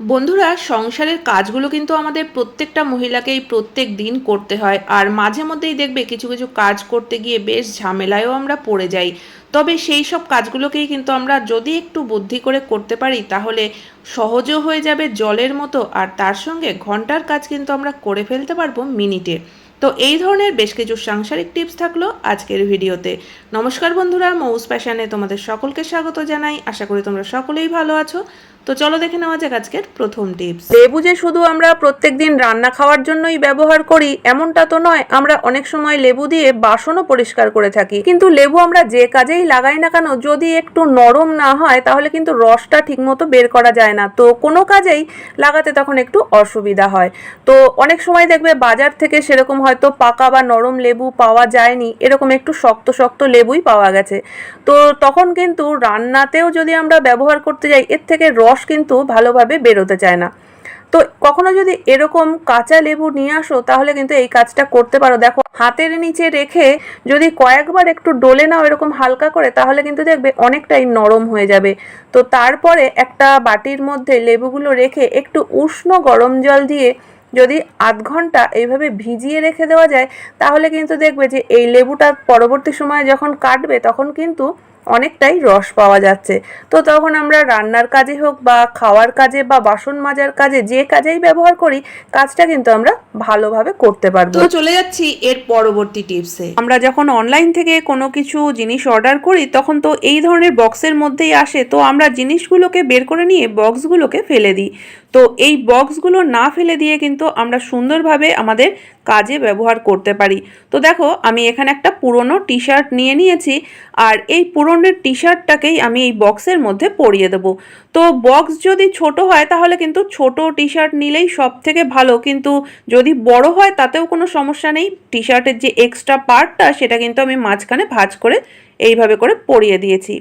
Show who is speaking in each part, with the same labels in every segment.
Speaker 1: বন্ধুরা, সংসারের কাজগুলো কিন্তু আমাদের প্রত্যেকটা মহিলাকেই প্রত্যেক দিন করতে হয়। আর মাঝে মধ্যেই দেখবে কিছু কিছু কাজ করতে গিয়ে বেশ ঝামেলায়ও আমরা পড়ে যাই। তবে সেই সব কাজগুলোকেই কিন্তু আমরা যদি একটু বুদ্ধি করে করতে পারি, তাহলে সহজও হয়ে যাবে জলের মতো। আর তার সঙ্গে ঘণ্টার কাজ কিন্তু আমরা করে ফেলতে পারব মিনিটে। তো এই ধরনের বেশ কিছু সাংসারিক টিপস থাকল আজকের ভিডিওতে। নমস্কার বন্ধুরা, মৌস প্যাশনে তোমাদের সকলকে স্বাগত জানাই। আশা করি তোমরা সকলেই ভালো আছো। তো চলো দেখে নেওয়া যাক আজকের প্রথম টিপস। লেবু যে শুধু আমরা প্রত্যেক দিন রান্না খাওয়ার জন্যই ব্যবহার করি, এমনটা তো নয়, আমরা অনেক সময় লেবু দিয়ে বাসনও পরিষ্কার করে থাকি। কিন্তু লেবু আমরা যে কাজেই লাগাই না কেন, যদি একটু নরম না হয়, তাহলে কিন্তু রসটা ঠিকমতো বের করা যায় না। তো কোনো কাজেই লাগাতে তখন একটু অসুবিধা হয়। তো অনেক সময় দেখবে বাজার থেকে সেরকম হয়তো পাকা বা নরম লেবু পাওয়া যায়নি, এরকম একটু শক্ত শক্ত লেবুই পাওয়া গেছে। তো তখন কিন্তু রান্নাতেও যদি আমরা ব্যবহার করতে যাই, এর থেকে রস কিন্তু ভালোভাবে বেরোতে চায় না। তো কখনো যদি এরকম কাঁচা লেবু নিয়ে আসো, তাহলে কিন্তু এই কাজটা করতে পারো। দেখো, হাতের নিচে রেখে যদি কয়েকবার একটু ডলে নাও এরকম হালকা করে, তাহলে কিন্তু দেখবে অনেকটাই নরম হয়ে যাবে। তো তারপরে একটা বাটির মধ্যে লেবুগুলো রেখে একটু উষ্ণ গরম জল দিয়ে যদি আধ ঘণ্টা এইভাবে ভিজিয়ে রেখে দেওয়া যায়, তাহলে কিন্তু দেখবে যে এই লেবুটা পরবর্তী সময়ে যখন কাটবে, তখন কিন্তু অনেকটাই রস পাওয়া যাচ্ছে। তো তখন আমরা রান্নার কাজে হোক বা খাওয়ার কাজে বা বাসন মাজার কাজে যে কাজেই ব্যবহার করি, কাজটা কিন্তু আমরা ভালোভাবে করতে পারব। তো চলে যাচ্ছি এর পরবর্তী টিপসে আমরা যখন অনলাইন থেকে কোনো কিছু জিনিস অর্ডার করি তখন তো এই ধরনের বক্সের মধ্যেই আসে। তো আমরা জিনিসগুলোকে বের করে নিয়ে বক্সগুলোকে ফেলে দিই। তো এই বক্সগুলো না ফেলে দিয়ে কিন্তু আমরা সুন্দরভাবে আমাদের কাজে ব্যবহার করতে পারি। তো দেখো আমি এখানে একটা পুরনো টি শার্ট নিয়ে নিয়েছি আর এই পুরনো টি শার্টটাকেই আমি এই বক্সের মধ্যে পরিয়ে দেবো। তো বক্স যদি ছোট হয় তাহলে কিন্তু ছোট টি শার্ট নিলেই সব থেকে ভালো। কিন্তু যদি বড় হয়, তাতেও কোনো সমস্যা নেই। টি শার্টের যে এক্সট্রা পার্টটা সেটা কিন্তু আমি মাঝখানে ভাঁজ করে এইভাবে করে পরিয়ে দিয়েছি।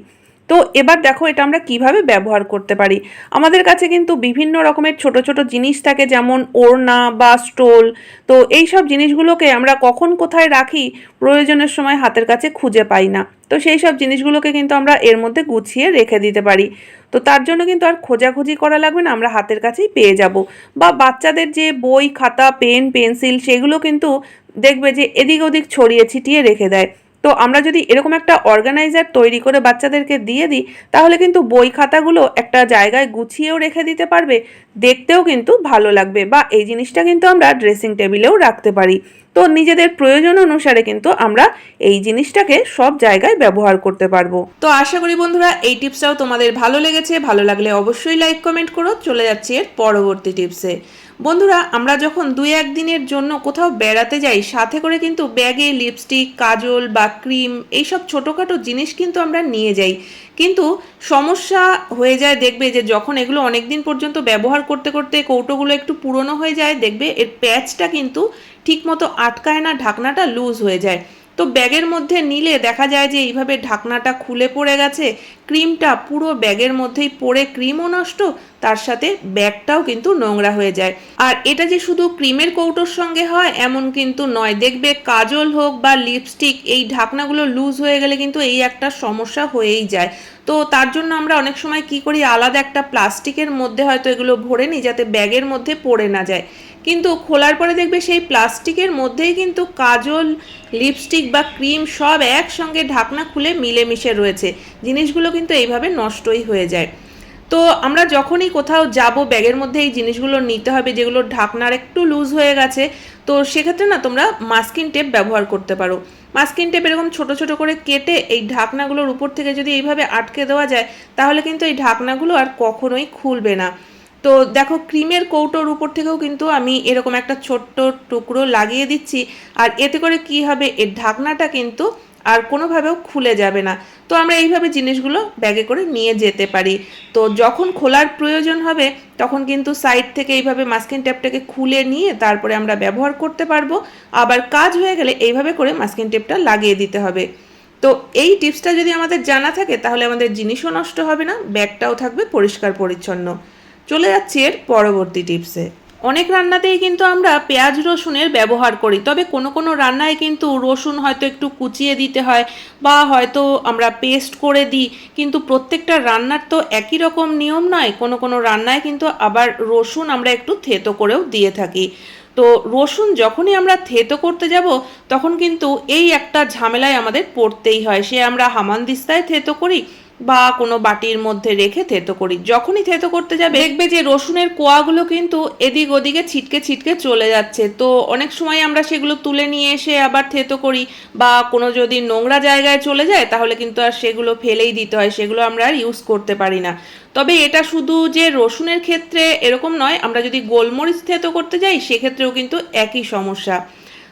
Speaker 1: তো এবার দেখো এটা আমরা কীভাবে ব্যবহার করতে পারি। আমাদের কাছে কিন্তু বিভিন্ন রকমের ছোট ছোট জিনিস থাকে যেমন ওড়না বা স্টোল। তো এই সব জিনিসগুলোকে আমরা কখন কোথায় রাখি প্রয়োজনের সময় হাতের কাছে খুঁজে পাই না। তো সেই সব জিনিসগুলোকে কিন্তু আমরা এর মধ্যে গুছিয়ে রেখে দিতে পারি। তো তার জন্য কিন্তু আর খোঁজাখুঁজি করা লাগবে না, আমরা হাতের কাছেই পেয়ে যাব। বা বাচ্চাদের যে বই, খাতা, পেন, পেন্সিল, সেগুলো কিন্তু দেখবে যে এদিক ওদিক ছড়িয়ে ছিটিয়ে রেখে দেয়। তো আমরা যদি এরকম একটা অর্গানাইজার তৈরি করে বাচ্চাদেরকে দিয়ে দিই, তাহলে কিন্তু বই খাতাগুলো একটা জায়গায় গুছিয়েও রেখে দিতে পারবে, দেখতেও কিন্তু ভালো লাগবে বা এই জিনিসটা কিন্তু আমরা ড্রেসিং টেবিলেও রাখতে পারি। তো নিজেদের প্রয়োজন অনুসারে কিন্তু আমরা এই জিনিসটাকে সব জায়গায় ব্যবহার করতে পারব। তো আশা করি বন্ধুরা এই টিপসটাও তোমাদের ভালো লেগেছে, ভালো লাগলে অবশ্যই লাইক কমেন্ট করো। চলে যাচ্ছি এর পরবর্তী টিপসে। বন্ধুরা, আমরা যখন দুই এক দিনের জন্য কোথাও বেড়াতে যাই, সাথে করে কিন্তু ব্যাগে লিপস্টিক, কাজল বা ক্রিম এইসব ছোটোখাটো জিনিস কিন্তু আমরা নিয়ে যাই। কিন্তু সমস্যা হয়ে যায় দেখবে যে যখন এগুলো অনেক দিন পর্যন্ত ব্যবহার করতে করতে কৌটোগুলো একটু পুরনো হয়ে যায়, দেখবে এর প্যাচটা কিন্তু ঠিকমতো আটকায় না, ঢাকনাটা লুজ হয়ে যায়। তো ব্যাগের মধ্যে নিলে দেখা যায় যে এইভাবে ঢাকনাটা খুলে পড়ে গেছে, ক্রিমটা পুরো ব্যাগের মধ্যেই পড়ে, ক্রিমও নষ্ট, তার সাথে ব্যাগটাও কিন্তু নোংরা হয়ে যায়। আর এটা যে শুধু ক্রিমের কৌটোর সঙ্গে হয়, এমন কিন্তু নয়। দেখবে কাজল হোক বা লিপস্টিক, এই ঢাকনাগুলো লুজ হয়ে গেলে কিন্তু এই একটা সমস্যা হয়েই যায়। তো তার জন্য আমরা অনেক সময় কি করি, আলাদা একটা প্লাস্টিকের মধ্যে হয়তো এগুলো ভরে নিই, যাতে ব্যাগের মধ্যে পড়ে না যায়। কিন্তু খোলার পরে দেখবে সেই প্লাস্টিকের মধ্যেই কিন্তু কাজল লিপস্টিক বা ক্রিম সব একসঙ্গে ঢাকনা খুলে মিলেমিশে রয়েছে। জিনিসগুলো কিন্তু এইভাবে নষ্টই হয়ে যায়। তো আমরা যখনই কোথাও যাব, ব্যাগের মধ্যে এই জিনিসগুলো নিতে হবে যেগুলো ঢাকনার একটু লুজ হয়ে গেছে, তো সেক্ষেত্রে না তোমরা মাস্কিন টেপ ব্যবহার করতে পারো। মাস্কিন টেপ এরকম ছোট ছোট করে কেটে এই ঢাকনাগুলোর উপর থেকে যদি এইভাবে আটকে দেওয়া যায়, তাহলে কিন্তু এই ঢাকনাগুলো আর কখনোই খুলবে না। তো দেখো, ক্রিমের কৌটোর উপর থেকেও কিন্তু আমি এরকম একটা ছোট্ট টুকরো লাগিয়ে দিচ্ছি। আর এতে করে কি হবে, এর ঢাকনাটা কিন্তু আর কোনোভাবেও খুলে যাবে না। তো আমরা এইভাবে জিনিসগুলো ব্যাগে করে নিয়ে যেতে পারি। তো যখন খোলার প্রয়োজন হবে, তখন কিন্তু সাইড থেকে এইভাবে মাস্কিন টেপটাকে খুলে নিয়ে তারপরে আমরা ব্যবহার করতে পারব। আবার কাজ হয়ে গেলে এইভাবে করে মাস্কিন টেপটা লাগিয়ে দিতে হবে। তো এই টিপসটা যদি আমাদের জানা থাকে, তাহলে আমাদের জিনিসও নষ্ট হবে না, ব্যাগটাও থাকবে পরিষ্কার পরিচ্ছন্ন। চলে যাচ্ছি এর পরবর্তী টিপসে অনেক রান্নাতেই কিন্তু আমরা পেঁয়াজ রসুনের ব্যবহার করি, তবে কোনো কোনো রান্নায় কিন্তু রসুন হয়তো একটু কুচিয়ে দিতে হয় বা হয়তো আমরা পেস্ট করে দিই, কিন্তু প্রত্যেকটা রান্নার তো একই রকম নিয়ম নয়, কোনো কোনো রান্নায় কিন্তু আবার রসুন আমরা একটু থেতো করেও দিয়ে থাকি। তো রসুন যখনই আমরা থেতো করতে যাব, তখন কিন্তু এই একটা ঝামেলায় আমাদের পড়তেই হয়, সে আমরা হামানদিস্তায় থেতো করি বা কোনো বাটির মধ্যে রেখে থেতো করি। যখনই থেতো করতে যাবে, দেখবে যে রসুনের কোয়াগুলো কিন্তু এদিক ওদিকে ছিটকে ছিটকে চলে যাচ্ছে। তো অনেক সময় আমরা সেগুলো তুলে নিয়ে এসে আবার থেতো করি বা কোনো যদি নোংরা জায়গায় চলে যায়, তাহলে কিন্তু আর সেগুলো ফেলেই দিতে হয়, সেগুলো আমরা আর ইউজ করতে পারি না। তবে এটা শুধু যে রসুনের ক্ষেত্রে এরকম নয়, আমরা যদি গোলমরিচ থেতো করতে যাই, সেক্ষেত্রেও কিন্তু একই সমস্যা।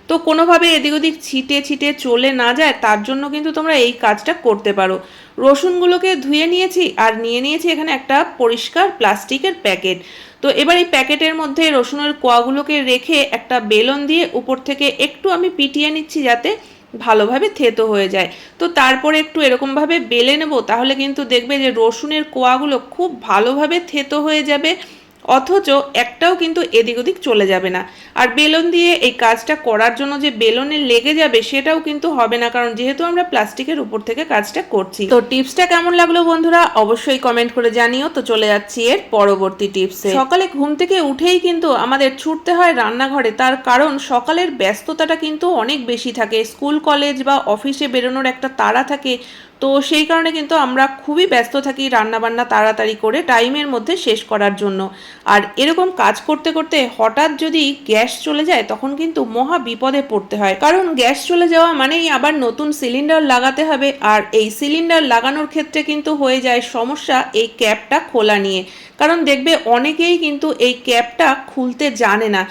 Speaker 1: তো কোনোভাবে এদিক ওদিক ছিটে ছিটে চলে না যায়, তার জন্য কিন্তু তোমরা এই কাজটা করতে পারো। রসুনগুলোকে ধুয়ে নিয়েছি আর নিয়ে নিয়েছি এখানে একটা পরিষ্কার প্লাস্টিকের প্যাকেট। তো এবার এই প্যাকেটের মধ্যে রসুনের কোয়াগুলোকে রেখে একটা বেলন দিয়ে উপর থেকে একটু আমি পিটিয়ে নিচ্ছি যাতে ভালোভাবে থেতো হয়ে যায়। তো তারপরে একটু এরকমভাবে বেলে নেব, তাহলে কিন্তু দেখবে যে রসুনের কোয়াগুলো খুব ভালোভাবে থেতো হয়ে যাবে। অথচ একটাও কিন্তু এদিক ওদিক চলে যাবে না। আর বেলুন দিয়ে এই কাজটা করার জন্য যে বেলুনে লেগে যাবে সেটাও কিন্তু হবে না, কারণ যেহেতু আমরা প্লাস্টিকের উপর থেকে কাজটা করছি। তো টিপসটা কেমন লাগল বন্ধুরা? অবশ্যই কমেন্ট করে জানিও। তো চলে যাচ্ছি এর পরবর্তী টিপসে। সকালে ঘুম থেকে উঠেই কিন্তু আমাদের ছুটতে হয় রান্নাঘরে, তার কারণ সকালের ব্যস্ততাটা কিন্তু অনেক বেশি থাকে। স্কুল, কলেজ বা অফিসে বেরোনোর একটা তাড়া থাকে। তো সেই কারণে কিন্তু আমরা খুবই ব্যস্ত থাকি রান্নাবান্না তাড়াতাড়ি করে টাইমের মধ্যে শেষ করার জন্য। আর এরকম কাজ করতে করতে হঠাৎ যদি গ্যাস চলে যায়, তখন কিন্তু মহা বিপদে পড়তে হয়। কারণ গ্যাস চলে যাওয়া মানেই আবার নতুন সিলিন্ডার লাগাতে হবে। আর এই সিলিন্ডার লাগানোর ক্ষেত্রে কিন্তু হয়ে যায় সমস্যা এই ক্যাপটা খোলা নিয়ে। কারণ দেখবে অনেকেই কিন্তু এই ক্যাপটা খুলতে জানে না।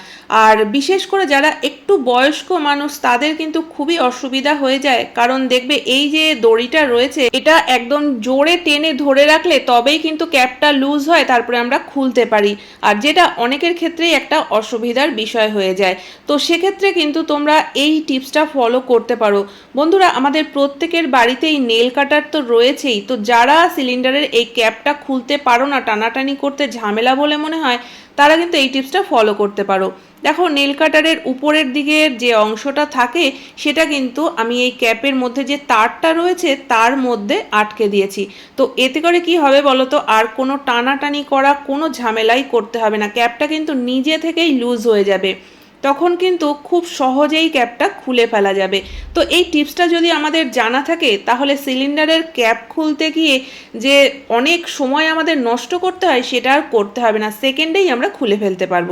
Speaker 1: আর বিশেষ করে যারা একটু বয়স্ক মানুষ, তাদের কিন্তু খুবই অসুবিধা হয়ে যায়। কারণ দেখবে এই যে দড়িটা রয়েছে, এটা একদম জোরে টেনে ধরে রাখলে তবেই কিন্তু ক্যাপটা লুজ হয়, তারপরে আমরা খুলতে পারি। আর যেটা অনেকের ক্ষেত্রেই একটা অসুবিধার বিষয় হয়ে যায়। তো সেক্ষেত্রে কিন্তু তোমরা এই টিপসটা ফলো করতে পারো। বন্ধুরা, আমাদের প্রত্যেকের বাড়িতেই নেল কাটার তো রয়েছেই, তো যারা সিলিন্ডারের এই ক্যাপটা খুলতে পারো না, টানাটানি করতে ঝামেলা বলে মনে হয়, তারা কিন্তু এই টিপসটা ফলো করতে পারো। দেখো নেল কাটারের উপরের দিকের যে অংশটা থাকে, সেটা কিন্তু আমি এই ক্যাপের মধ্যে যে তারটা রয়েছে, তার মধ্যে আটকে দিয়েছি। তো এতে করে কি হবে বলো তো আর কোনো টানাটানি করা, কোনো ঝামেলাই করতে হবে না। ক্যাপটা কিন্তু নিজে থেকেই লুজ হয়ে যাবে। তখন কিন্তু খুব সহজেই ক্যাপটা খুলে ফেলা যাবে। তো এই টিপসটা যদি আমাদের জানা থাকে, তাহলে সিলিন্ডারের ক্যাপ খুলতে গিয়ে যে অনেক সময় আমাদের নষ্ট করতে হয়, সেটা আর করতে হবে না। সেকেন্ডেই আমরা খুলে ফেলতে পারব।